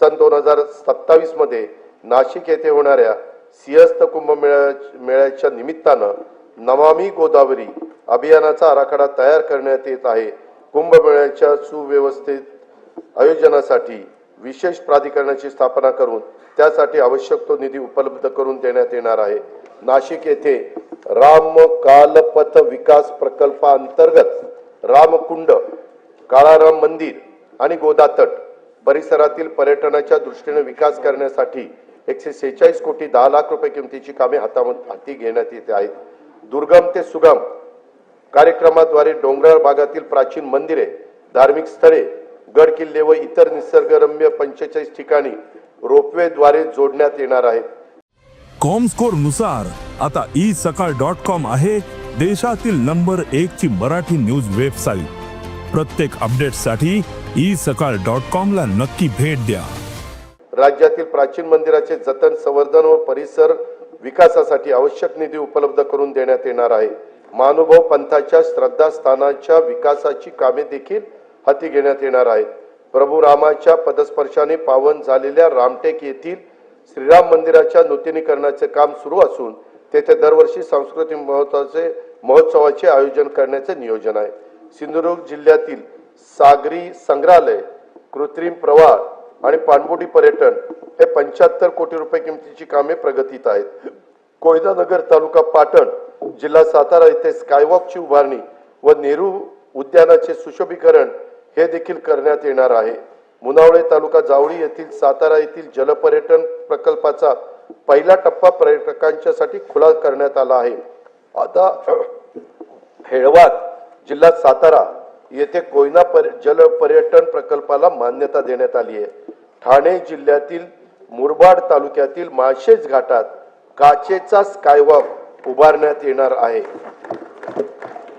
सन दोन हजार सत्तावीसमध्ये नाशिक येथे होणाऱ्या सिंहस्थ कुंभमेळ्या मेळ्याच्या निमित्तानं नमामी गोदावरी अभियानाचा आराखडा तयार करण्यात येत आहे. कुंभमेळ्याच्या सुव्यवस्थित आयोजनासाठी विशेष प्राधिकरणाची स्थापना करून त्यासाठी आवश्यक तो निधी उपलब्ध करून देण्यात येणार आहे. नाशिक येथे राम कालपथ विकास प्रकल्पांतर्गत रामकुंड काळाराम मंदिर आणि गोदातट परिसरातील पर्यटनाच्या दृष्टीने विकास करण्यासाठी एकशे सेहेचाळीस कोटी दहा लाख रुपये किमतीची कामे हातामध्ये हाती घेण्यात येते आहेत. दुर्गम ते सुगम कार्यक्रमाद्वारे डोंगराळ भागातील प्राचीन मंदिरे धार्मिक स्थळे गड किल्ले व इतर निसर्गरम्य पंचेचाळीस ठिकाणी रोपवेद्वारे जोडण्यात येणार आहेत. कॉमस्कोरनुसार आता ई सकाळ डॉट कॉम आहे देशातील नंबर एक ची मराठी न्यूज वेबसाईट. प्रत्येक अपडेटसाठी ई सकाळ डॉट कॉम ला नक्की भेट द्या. राज्यातील प्राचीन मंदिराचे जतन संवर्धन व परिसर विकासासाठी आवश्यक निधी उपलब्ध करून देण्यात येणार आहे. महानुभव पंथाच्या श्रद्धास्थानाच्या विकासाची कामे देखील हाती घेण्यात येणार आहेत. प्रभू रामाच्या पदस्पर्शाने पावन झालेल्या रामटेक येथील श्रीराम मंदिराच्या नूतनीकरणाचे काम सुरू असून तेथे दरवर्षी सांस्कृतिक महोत्सवाचे महोत्सवाचे आयोजन करण्याचे नियोजन आहे. सिंधुदुर्ग जिल्ह्यातील सागरी संग्रहालय कृत्रिम प्रवाह आणि पाणबुडी पर्यटन हे पंच्याहत्तर कोटी रुपये किमतीची कामे प्रगतीत आहेत. कोयदानगर तालुका पाटण जिल्हा सातारा येथे स्कायवॉकची उभारणी व नेहरू उद्यानाचे सुशोभीकरण हे देखील करण्यात येणार आहे. मुनावळे तालुका जावळी येथील सातारा येथील जलपर्यटन प्रकल्पाचा पहिला टप्पा पर्यटकांच्यासाठी खुला करण्यात आला आहे. आता हेळवात जिल्हा सातारा येथे कोयना पर जल पर्यटन प्रकल्पाला मान्यता देण्यात आली आहे. ठाणे जिल्ह्यातील मुरबाड तालुक्यातील माळशेज घाटात काचेचा स्कायवॉक उभारण्यात येणार आहे.